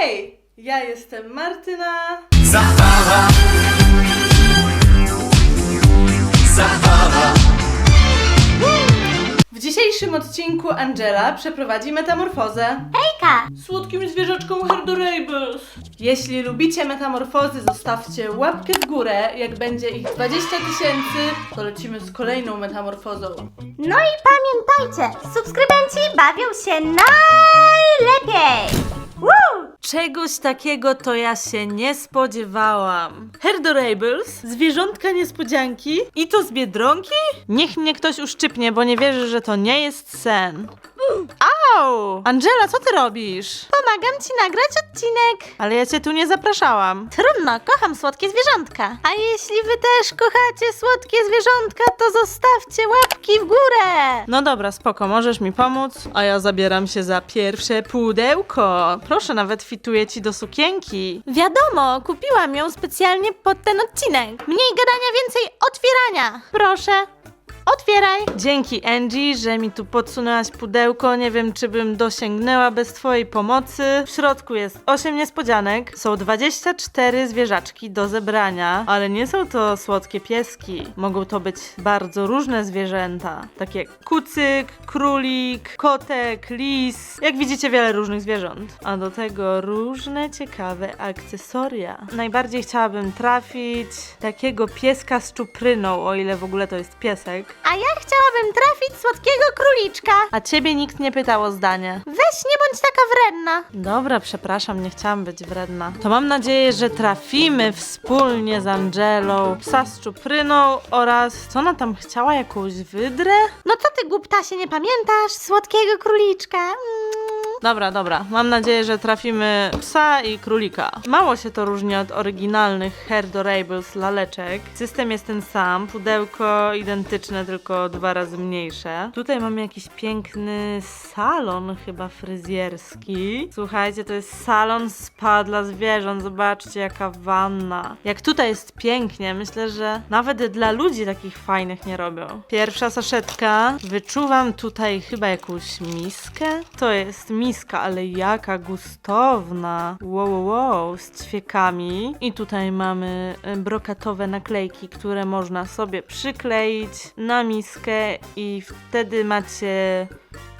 Hej! Ja jestem Martyna. Zabawa. Zabawa. W dzisiejszym odcinku Angela przeprowadzi metamorfozę. Hejka! Słodkim zwierzaczkom Herdorables. Jeśli lubicie metamorfozy, zostawcie łapkę w górę. Jak będzie ich 20 tysięcy, to lecimy z kolejną metamorfozą. No i pamiętajcie, subskrybenci bawią się najlepiej! Woo! Czegoś takiego to ja się nie spodziewałam. Herdorables? Zwierzątka niespodzianki? I to z Biedronki? Niech mnie ktoś uszczypnie, bo nie wierzę, że to nie jest sen. Au! Angela, co ty robisz? Pomagam ci nagrać odcinek. Ale ja cię tu nie zapraszałam. Trudno, kocham słodkie zwierzątka. A jeśli wy też kochacie słodkie zwierzątka, to zostawcie łapki w górę. No dobra, spoko, możesz mi pomóc, a ja zabieram się za pierwsze pudełko. Proszę, nawet fituje ci do sukienki. Wiadomo, kupiłam ją specjalnie pod ten odcinek. Mniej gadania, więcej otwierania. Proszę, otwieraj. Dzięki Angie, że mi tu podsunęłaś pudełko. Nie wiem, czy bym dosięgnęła bez twojej pomocy. W środku jest 8 niespodzianek. Są 24 zwierzaczki do zebrania, ale nie są to słodkie pieski. Mogą to być bardzo różne zwierzęta. Takie kucyk, królik, kotek, lis. Jak widzicie, wiele różnych zwierząt. A do tego różne ciekawe akcesoria. Najbardziej chciałabym trafić takiego pieska z czupryną, o ile w ogóle to jest piesek. A ja chciałabym trafić słodkiego króliczka. A ciebie nikt nie pytał o zdanie. Weź, nie bądź taka wredna. Dobra, przepraszam, nie chciałam być wredna. To mam nadzieję, że trafimy wspólnie z Angelą, psa z czupryną oraz... Co ona tam chciała? Jakąś wydrę? No co ty, głuptasie, nie pamiętasz? Słodkiego króliczka. Mm. Dobra, dobra. Mam nadzieję, że trafimy psa i królika. Mało się to różni od oryginalnych Herdorables laleczek. System jest ten sam, pudełko identyczne, tylko dwa razy mniejsze. Tutaj mamy jakiś piękny salon chyba fryzjerski. Słuchajcie, to jest salon spa dla zwierząt. Zobaczcie, jaka wanna. Jak tutaj jest pięknie, myślę, że nawet dla ludzi takich fajnych nie robią. Pierwsza saszetka. Wyczuwam tutaj chyba jakąś miskę. To jest miska, ale jaka gustowna. Wow, wow, wow, z ćwiekami. I tutaj mamy e, brokatowe naklejki, które można sobie przykleić na miskę i wtedy macie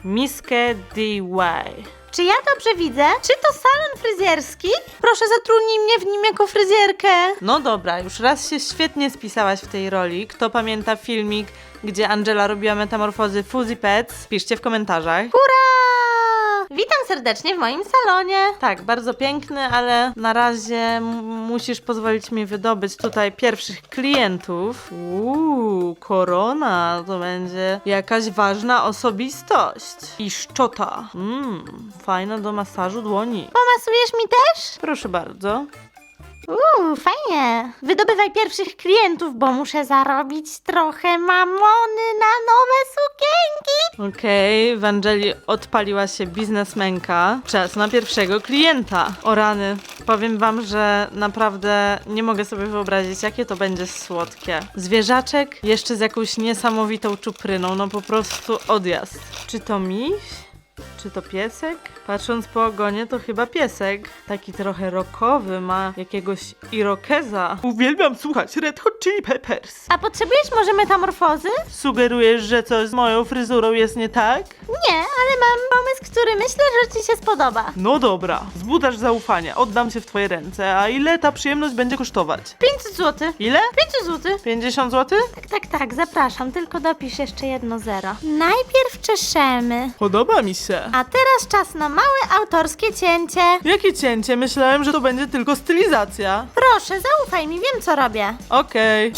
miskę DIY. Czy ja dobrze widzę? Czy to salon fryzjerski? Proszę zatrudnij mnie w nim jako fryzjerkę. No dobra, już raz się świetnie spisałaś w tej roli. Kto pamięta filmik, gdzie Angela robiła metamorfozy Fuzzy Pets? Piszcie w komentarzach. Hurra! Witam serdecznie w moim salonie. Tak, bardzo piękny, ale na razie musisz pozwolić mi wydobyć tutaj pierwszych klientów. Uuu, korona, to będzie jakaś ważna osobistość. I szczota. Mmm, fajna do masażu dłoni. Pomasujesz mi też? Proszę bardzo. Uuu, fajnie. Wydobywaj pierwszych klientów, bo muszę zarobić trochę mamony na nowe sukienki. Okej, w Angeli odpaliła się biznesmenka. Czas na pierwszego klienta. O rany, powiem wam, że naprawdę nie mogę sobie wyobrazić, jakie to będzie słodkie. Zwierzaczek jeszcze z jakąś niesamowitą czupryną, no po prostu odjazd. Czy to miś? Czy to piesek? Patrząc po ogonie, to chyba piesek. Taki trochę rockowy, ma jakiegoś irokeza. Uwielbiam słuchać Red Hot Chili Peppers. A potrzebujesz może metamorfozy? Sugerujesz, że coś z moją fryzurą jest nie tak? Nie, ale mam pomysł, który myślę, że ci się spodoba. No dobra, zbudasz zaufanie, oddam się w twoje ręce. A ile ta przyjemność będzie kosztować? 500 zł. Ile? 500 zł. 50 zł? Tak, tak, tak, zapraszam, tylko dopisz jeszcze jedno zero. Najpierw czeszemy, Podoba mi się. A teraz czas na małe autorskie cięcie. Jakie cięcie? Myślałem, że to będzie tylko stylizacja. Proszę, zaufaj mi, wiem co robię. Okej.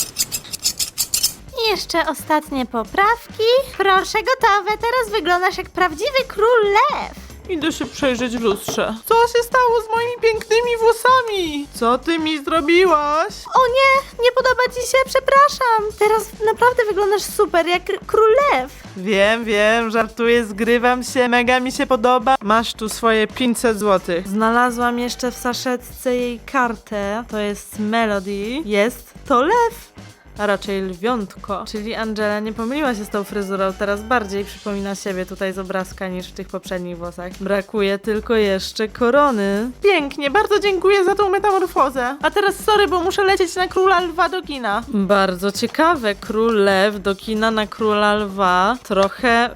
I jeszcze ostatnie poprawki. Proszę, gotowe. Teraz wyglądasz jak prawdziwy król lew. Idę się przejrzeć w lustrze. Co się stało z moimi pięknymi włosami? Co ty mi zrobiłaś? O nie, nie podoba ci się, przepraszam. Teraz naprawdę wyglądasz super, jak król lew. Wiem, wiem, żartuję, zgrywam się, mega mi się podoba. Masz tu swoje 500 zł. Znalazłam jeszcze w saszetce jej kartę. To jest Melody. Jest to lew. A raczej lwiątko. Czyli Angela nie pomyliła się z tą fryzurą, teraz bardziej przypomina siebie tutaj z obrazka niż w tych poprzednich włosach. Brakuje tylko jeszcze korony. Pięknie, bardzo dziękuję za tą metamorfozę. A teraz sorry, bo muszę lecieć na Króla Lwa do kina. Bardzo ciekawe, Król Lew do kina na Króla Lwa. Trochę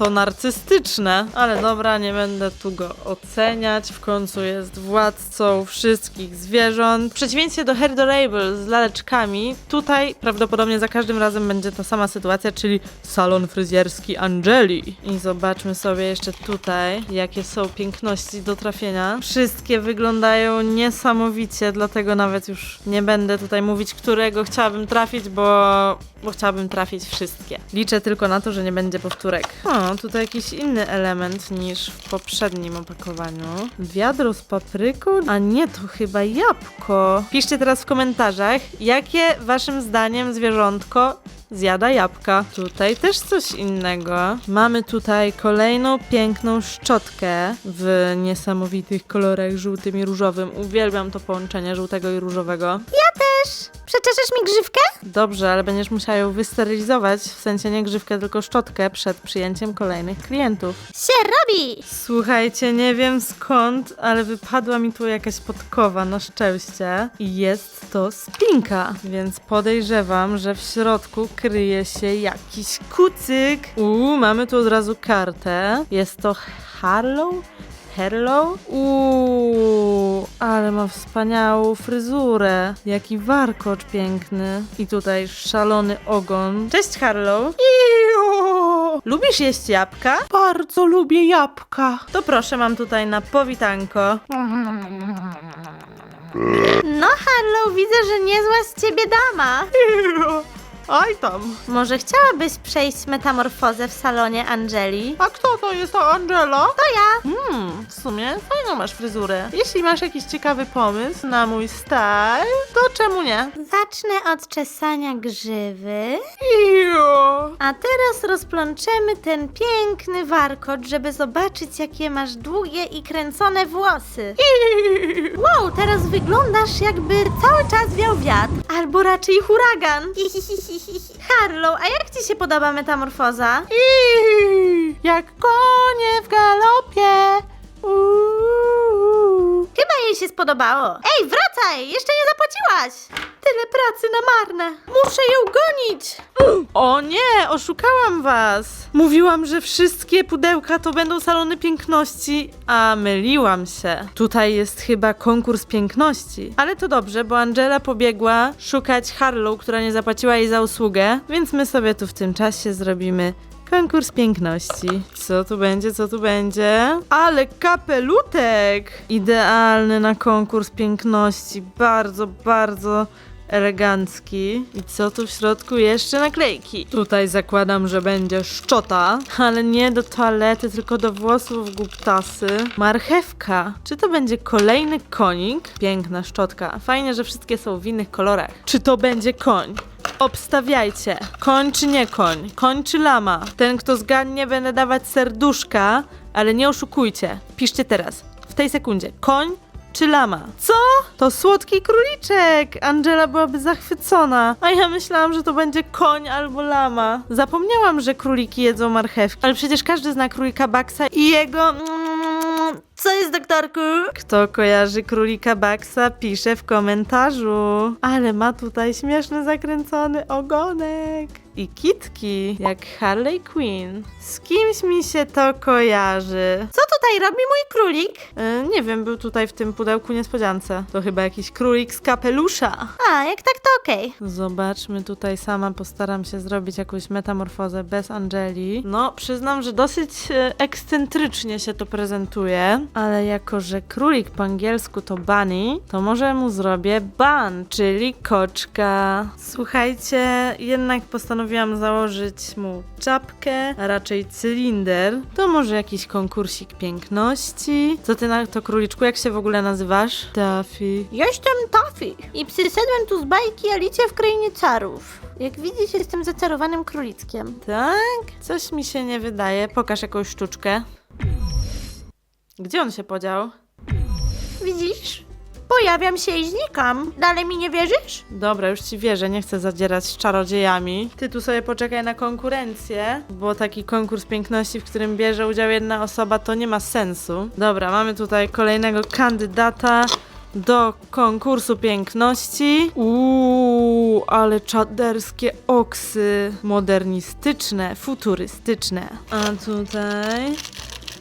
to narcystyczne, ale dobra, nie będę tu go oceniać. W końcu jest władcą wszystkich zwierząt. W przeciwieństwie do Herdorable z laleczkami, tutaj prawdopodobnie za każdym razem będzie ta sama sytuacja, czyli salon fryzjerski Angeli. I zobaczmy sobie jeszcze tutaj, jakie są piękności do trafienia. Wszystkie wyglądają niesamowicie, dlatego nawet już nie będę tutaj mówić, którego chciałabym trafić, bo, bo chciałabym trafić wszystkie. Liczę tylko na to, że nie będzie powtórek. O, tutaj jakiś inny element niż w poprzednim opakowaniu. Wiadro z papryką? A nie, to chyba jabłko. Piszcie teraz w komentarzach, jakie waszym zdaniem zwierzątko zjada jabłka. Tutaj też coś innego. Mamy tutaj kolejną piękną szczotkę w niesamowitych kolorach żółtym i różowym. Uwielbiam to połączenie żółtego i różowego. Też. Przeczeszesz mi grzywkę? Dobrze, ale będziesz musiała ją wysterylizować, w sensie nie grzywkę, tylko szczotkę przed przyjęciem kolejnych klientów. Się robi. Słuchajcie, nie wiem skąd, ale wypadła mi tu jakaś podkowa na szczęście i jest to spinka, więc podejrzewam, że w środku kryje się jakiś kucyk. Uuu, mamy tu od razu kartę. Jest to Harlow? Hello? Uuu, ale ma wspaniałą fryzurę. Jaki warkocz piękny. I tutaj szalony ogon. Cześć Harlow. Iu! Lubisz jeść jabłka? Bardzo lubię jabłka. To proszę, mam tutaj na powitanko. No, Harlow, widzę, że niezła z ciebie dama. Aj tam. Może chciałabyś przejść metamorfozę w salonie Angeli? A kto to jest to Angela? To ja. Hmm, w sumie fajną masz fryzurę. Jeśli masz jakiś ciekawy pomysł na mój style, to czemu nie? Zacznę od czesania grzywy. Iu. A teraz rozplączemy ten piękny warkocz, żeby zobaczyć, jakie masz długie i kręcone włosy. Wow, teraz wyglądasz jakby cały czas wiał wiatr, albo raczej huragan. Harlow, a jak ci się podoba metamorfoza? Iu. Jak konie w galopie. Uuu. Chyba jej się spodobało. Ej, wracaj! Jeszcze nie zapłaciłaś! Tyle pracy na marne. Muszę ją gonić. O nie, oszukałam was. Mówiłam, że wszystkie pudełka to będą salony piękności, a myliłam się. Tutaj jest chyba konkurs piękności. Ale to dobrze, bo Angela pobiegła szukać Harlow, która nie zapłaciła jej za usługę, więc my sobie tu w tym czasie zrobimy Konkurs piękności. Co tu będzie, co tu będzie? Ale kapelutek! Idealny na konkurs piękności. Bardzo, bardzo elegancki. I co tu w środku? Jeszcze naklejki. Tutaj zakładam, że będzie szczota, ale nie do toalety, tylko do włosów guptasy. Marchewka. Czy to będzie kolejny konik? Piękna szczotka. Fajnie, że wszystkie są w innych kolorach. Czy to będzie koń? Obstawiajcie. Koń czy nie koń? Koń czy lama? Ten, kto zgadnie, będę dawać serduszka, ale nie oszukujcie. Piszcie teraz, w tej sekundzie. Koń czy lama? Co? To słodki króliczek! Angela byłaby zachwycona. A ja myślałam, że to będzie koń albo lama. Zapomniałam, że króliki jedzą marchewki. Ale przecież każdy zna królika Baxa i jego... Co jest, doktorku? Kto kojarzy królika Baxa, pisze w komentarzu. Ale ma tutaj śmieszny, zakręcony ogonek. I kitki, jak Harley Quinn. Z kimś mi się to kojarzy. Co tutaj robi mój królik? E, nie wiem, był tutaj w tym pudełku niespodziance. To chyba jakiś królik z kapelusza. A, jak tak, to okej. Zobaczmy tutaj, sama postaram się zrobić jakąś metamorfozę bez Angeli. No, przyznam, że dosyć e, ekscentrycznie się to prezentuje, ale jako, że królik po angielsku to bunny, to może mu zrobię bun, czyli koczka. Słuchajcie, jednak postanowiłam założyć mu czapkę, a raczej cylinder. To może jakiś konkursik piękności. Co ty na to króliczku, jak się w ogóle nazywasz? Taffy. Jestem Taffy i przyszedłem tu z bajki Alicja w Krainie Czarów. Jak widzisz, jestem zaczarowanym królickiem. Tak? Coś mi się nie wydaje. Pokaż jakąś sztuczkę. Gdzie on się podział? Pojawiam się i znikam. Dalej mi nie wierzysz? Dobra, już ci wierzę, nie chcę zadzierać z czarodziejami. Ty tu sobie poczekaj na konkurencję, bo taki konkurs piękności, w którym bierze udział jedna osoba, to nie ma sensu. Dobra, mamy tutaj kolejnego kandydata do konkursu piękności. Uuu, ale czaderskie oksy. Modernistyczne, futurystyczne. A tutaj...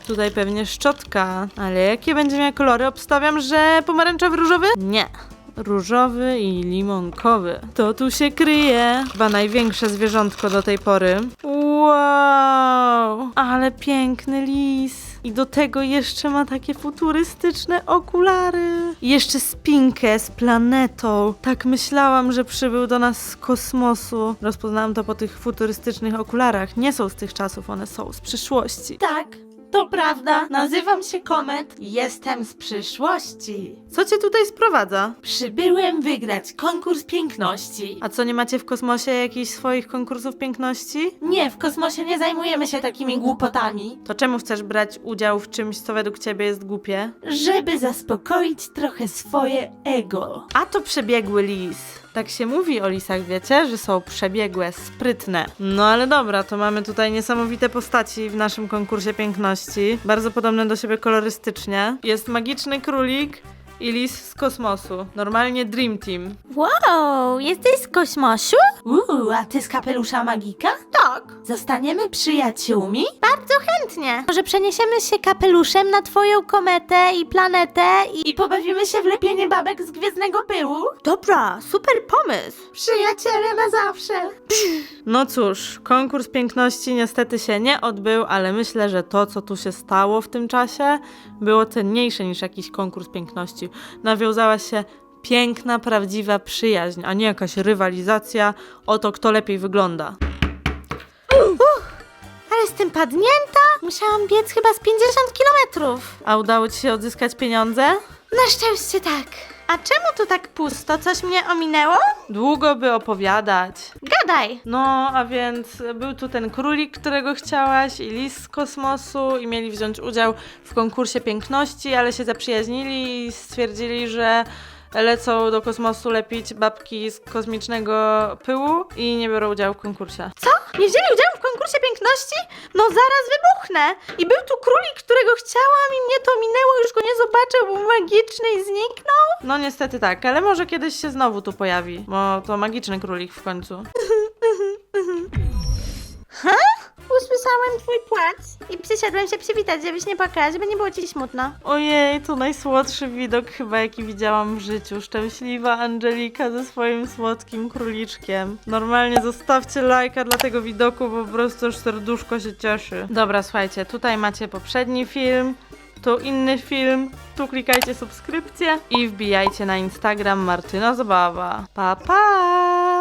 Tutaj pewnie szczotka. Ale jakie będzie miała kolory? Obstawiam, że pomarańczowy, różowy? Nie. Różowy i limonkowy. To tu się kryje. Chyba największe zwierzątko do tej pory. Wow! Ale piękny lis. I do tego jeszcze ma takie futurystyczne okulary. I jeszcze spinkę z planetą. Tak myślałam, że przybył do nas z kosmosu. Rozpoznałam to po tych futurystycznych okularach. Nie są z tych czasów, one są z przyszłości. Tak, to prawda. Nazywam się Komet. Jestem z przyszłości. Co cię tutaj sprowadza? Przybyłem wygrać konkurs piękności. A co, nie macie w kosmosie jakichś swoich konkursów piękności? Nie, w kosmosie nie zajmujemy się takimi głupotami. To czemu chcesz brać udział w czymś, co według ciebie jest głupie? Żeby zaspokoić trochę swoje ego. A to przebiegły lis. Tak się mówi o lisach, wiecie, że są przebiegłe, sprytne. No ale dobra, to mamy tutaj niesamowite postaci w naszym konkursie piękności. Bardzo podobne do siebie kolorystycznie. Jest magiczny królik i lis z kosmosu. Normalnie Dream Team. Wow, jesteś z kosmosu? Uuu, a ty z kapelusza magika? Tak. Zostaniemy przyjaciółmi? Bardzo chętnie. Może przeniesiemy się kapeluszem na twoją kometę i planetę i, i pobawimy się w lepienie babek z gwiezdnego pyłu? Dobra, super pomysł. Przyjaciele na zawsze. No cóż, konkurs piękności niestety się nie odbył, ale myślę, że to, co tu się stało w tym czasie, było cenniejsze niż jakiś konkurs piękności. Nawiązała się piękna, prawdziwa przyjaźń, a nie jakaś rywalizacja o to, kto lepiej wygląda. Ale jestem padnięta. Musiałam biec chyba z 50 kilometrów. A udało ci się odzyskać pieniądze? Na szczęście tak. A czemu tu tak pusto? Coś mnie ominęło? Długo by opowiadać. Gadaj. No, a więc był tu ten królik, którego chciałaś, i lis z kosmosu, i mieli wziąć udział w konkursie piękności, ale się zaprzyjaźnili i stwierdzili, że lecą do kosmosu lepić babki z kosmicznego pyłu i nie biorą udziału w konkursie. Co? Nie wzięli udziału w konkursie piękności? No zaraz wybuchnę. I był tu królik, którego chciałam i mnie to minęło, już go nie zobaczę, był magiczny i zniknął. No niestety tak, ale może kiedyś się znowu tu pojawi, bo to magiczny królik w końcu. Usłyszałem twój płacz i przyszedłem się przywitać, żebyś nie płakała, żeby nie było ci smutno. Ojej, to najsłodszy widok chyba jaki widziałam w życiu. Szczęśliwa Angelika ze swoim słodkim króliczkiem. Normalnie zostawcie lajka dla tego widoku, bo po prostu aż serduszko się cieszy. Dobra, słuchajcie, tutaj macie poprzedni film. Tu inny film, tu klikajcie subskrypcję i wbijajcie na Instagram Martyna Zabawa. Pa, pa!